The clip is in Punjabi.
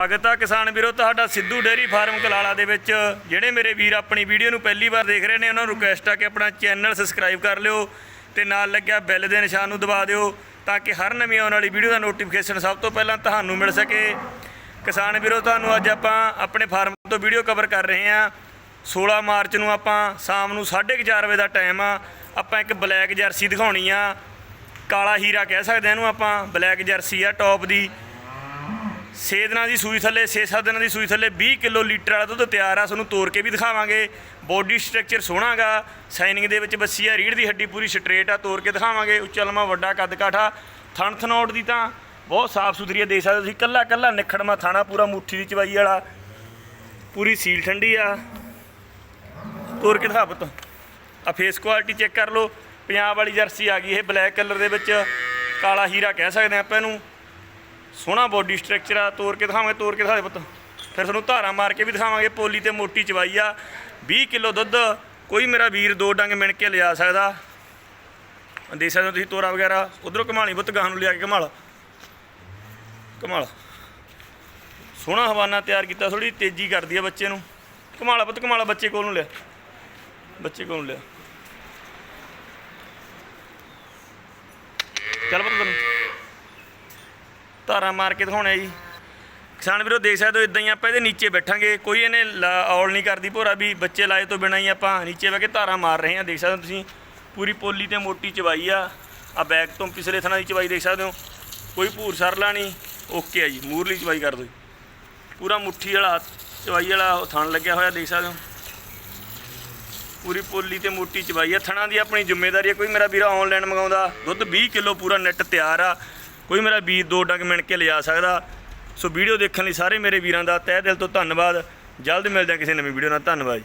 ਸਵਾਗਤ ਆ ਕਿਸਾਨ ਵੀਰੋ, ਤੁਹਾਡਾ ਸਿੱਧੂ ਡੇਅਰੀ ਫਾਰਮ ਕਲਾਲਾ ਦੇ ਵਿੱਚ। ਜਿਹੜੇ ਮੇਰੇ ਵੀਰ ਆਪਣੀ ਵੀਡੀਓ ਨੂੰ ਪਹਿਲੀ ਵਾਰ ਦੇਖ ਰਹੇ ਨੇ, ਉਹਨਾਂ ਨੂੰ ਰਿਕੁਐਸਟ ਆ ਕਿ ਆਪਣਾ ਚੈਨਲ ਸਬਸਕ੍ਰਾਈਬ ਕਰ ਲਿਓ ਤੇ ਨਾਲ ਲੱਗਿਆ ਬੈਲ ਦੇ ਨਿਸ਼ਾਨ ਨੂੰ ਦਬਾ ਦਿਓ ਤਾਂ ਕਿ ਹਰ ਨਵੀਂ ਆਉਣ ਵਾਲੀ ਵੀਡੀਓ ਦਾ ਨੋਟੀਫਿਕੇਸ਼ਨ ਸਭ ਤੋਂ ਪਹਿਲਾਂ ਤੁਹਾਨੂੰ ਮਿਲ ਸਕੇ। ਕਿਸਾਨ ਵੀਰੋ, ਤੁਹਾਨੂੰ ਅੱਜ ਆਪਾਂ ਆਪਣੇ ਫਾਰਮ ਤੋਂ ਵੀਡੀਓ ਕਵਰ ਕਰ ਰਹੇ ਹਾਂ। 16 ਮਾਰਚ ਨੂੰ ਆਪਾਂ ਸ਼ਾਮ ਨੂੰ 4:30 ਵਜੇ ਦਾ ਟਾਈਮ ਆ। ਆਪਾਂ ਇੱਕ ਬਲੈਕ ਜਰਸੀ ਦਿਖਾਉਣੀ ਆ। ਕਾਲਾ ਹੀਰਾ ਕਹਿ ਸਕਦੇ ਹਾਂ ਇਹਨੂੰ ਆਪਾਂ ਬਲੈਕ ਜਰਸੀ ਆ ਟੌਪ ਦੀ। 6 ਦਿਨਾਂ ਦੀ ਸੂਈ ਥੱਲੇ 6-7 ਦਿਨਾਂ ਦੀ ਸੂਈ ਥੱਲੇ 20 ਕਿਲੋ ਲੀਟਰ ਵਾਲਾ ਦੁੱਧ ਤਿਆਰ ਆ, ਤੁਹਾਨੂੰ ਤੋੜ ਕੇ ਵੀ ਦਿਖਾਵਾਂਗੇ। ਬੋਡੀ ਸਟਰਕਚਰ ਸੋਹਣਾਗਾ ਸਾਈਨਿੰਗ ਦੇ ਵਿੱਚ ਬੱਸੀ ਆ ਰੀੜ ਦੀ ਹੱਡੀ ਪੂਰੀ ਸਟਰੇਟ ਆ ਤੋੜ ਕੇ ਦਿਖਾਵਾਂਗੇ। ਉੱਚਾ ਲੰਮਾ, ਵੱਡਾ ਕੱਦ ਕਾਠਾ ਥਣ ਥਨੌਟ ਦੀ ਤਾਂ ਬਹੁਤ ਸਾਫ਼ ਸੁਥਰੀ ਆ, ਦੇਖ ਸਕਦੇ ਤੁਸੀਂ ਕੱਲਾ ਕੱਲਾ ਨਿਖੜਮਾ ਥਾਣਾ ਪੂਰਾ ਮੁੱਠੀ ਦੀ ਚਵਾਈ ਵਾਲਾ, ਪੂਰੀ ਸੀਲ ਠੰਡੀ ਆ। ਤੋੜ ਕੇ ਦਿਖਾ ਪੁੱਤ। ਆ ਫੇਸ ਕੁਆਲਿਟੀ ਚੈੱਕ ਕਰ ਲਓ, ਪੰਜਾਬ ਵਾਲੀ ਜਰਸੀ ਆ ਗਈ ਇਹ ਬਲੈਕ ਕਲਰ ਦੇ ਵਿੱਚ, ਕਾਲਾ ਹੀਰਾ ਕਹਿ ਸਕਦੇ ਆ ਆਪਾਂ ਇਹਨੂੰ। ਸੋਹਣਾ ਬੋਡੀ ਸਟਰਕਚਰ ਆ ਤੋੜ ਕੇ ਦਿਖਾਵਾਂਗੇ ਤੋੜ ਕੇ ਦਿਖਾ ਦੇ ਪੁੱਤ। ਫਿਰ ਤੁਹਾਨੂੰ ਧਾਰਾ ਮਾਰ ਕੇ ਵੀ ਦਿਖਾਵਾਂਗੇ, ਪੋਲੀ ਤੇ ਮੋਟੀ ਚਵਾਈ ਆ। 20 ਕਿਲੋ ਦੁੱਧ, ਕੋਈ ਮੇਰਾ ਵੀਰ ਦੋ ਡੰਗ ਮਿਣ ਕੇ ਲਿਆ ਸਕਦਾ। ਦੇਖ ਸਕਦੇ ਹੋ ਤੁਸੀਂ ਤੋਰਾ ਵਗੈਰਾ, ਉਧਰੋਂ ਕਮਾਣੀ ਪੁੱਤ, ਗਾਹ ਨੂੰ ਲਿਆ ਕੇ ਕਮਾਲ। ਕਮਾਲ। ਸੋਹਣਾ ਹਵਾਨਾ ਤਿਆਰ ਕੀਤਾ ਥੋੜੀ ਤੇਜ਼ੀ ਕਰਦੀ ਆ ਬੱਚੇ ਨੂੰ। ਕਮਾਲਾ ਪੁੱਤ, ਕਮਾਲਾ ਬੱਚੇ ਕੋਲ ਨੂੰ ਲਿਆ। ਬੱਚੇ ਕੋਲ ਨੂੰ ਲਿਆ। ਚੱਲ ਪੁੱਤ ਤੈਨੂੰ। ਧਾਰਾ ਮਾਰ ਕੇ ਦਿਖਾਉਣਾ ਜੀ। ਕਿਸਾਨ ਵੀਰੋ, ਦੇਖ ਸਕਦੇ ਹੋ ਇਦਾਂ ਹੀ ਆਪਾਂ ਇਹਦੇ ਨੀਚੇ ਬੈਠਾਂਗੇ। ਕੋਈ ਇਹਨੇ ਲਾ- ਔਲ ਨਹੀਂ ਕਰਦੀ ਭੋਰਾ ਵੀ ਬੱਚੇ ਲਾਏ ਤੋਂ ਬਿਨਾਂ ਹੀ ਆਪਾਂ ਨੀਚੇ ਬਹਿ ਕੇ ਧਾਰਾ ਮਾਰ ਰਹੇ ਹਾਂ। ਦੇਖ ਸਕਦੇ ਹੋ ਤੁਸੀਂ, ਪੂਰੀ ਪੋਲੀ ਤੇ ਮੋਟੀ ਚਵਾਈ ਆ। ਆ ਬੈਕ ਤੋਂ ਪਿਛਲੇ ਥਣਾ ਦੀ ਚਵਾਈ ਦੇਖ ਸਕਦੇ ਹੋ। ਕੋਈ ਭੂਰ ਸਰਲਾ ਨਹੀਂ, ਓਕੇ ਆ ਜੀ, ਮੂਰਲੀ ਚਵਾਈ ਕਰ ਦਿਓ ਜੀ। ਪੂਰਾ ਮੁੱਠੀ ਵਾਲਾ ਚਵਾਈ ਵਾਲਾ ਉਹ ਥਣ ਲੱਗਿਆ ਹੋਇਆ, ਦੇਖ ਸਕਦੇ ਹੋ। ਪੂਰੀ ਪੋਲੀ ਤੇ ਮੋਟੀ ਚਵਾਈ ਆ। ਥਣਾ ਦੀ ਆਪਣੀ ਜ਼ਿੰਮੇਵਾਰੀ ਆ। ਕੋਈ ਮੇਰਾ ਵੀਰਾ ਆਨਲਾਈਨ ਮੰਗਾਉਂਦਾ, ਦੁੱਧ 20 ਕਿਲੋ ਪੂਰਾ ਨੈਟ ਤਿਆਰ ਆ। ਕੋਈ ਮੇਰਾ ਵੀਰ ਦੋ ਡੰਗ ਮਿਣ ਕੇ ਲਿਜਾ ਸਕਦਾ। ਸੋ ਵੀਡੀਓ ਦੇਖਣ ਲਈ ਸਾਰੇ ਮੇਰੇ ਵੀਰਾਂ ਦਾ ਤਹਿ ਦਿਲ ਤੋਂ ਧੰਨਵਾਦ। ਜਲਦ ਮਿਲਦੇ ਹਾਂ ਕਿਸੇ ਨਵੀਂ ਵੀਡੀਓ ਨਾਲ। ਧੰਨਵਾਦ ਜੀ।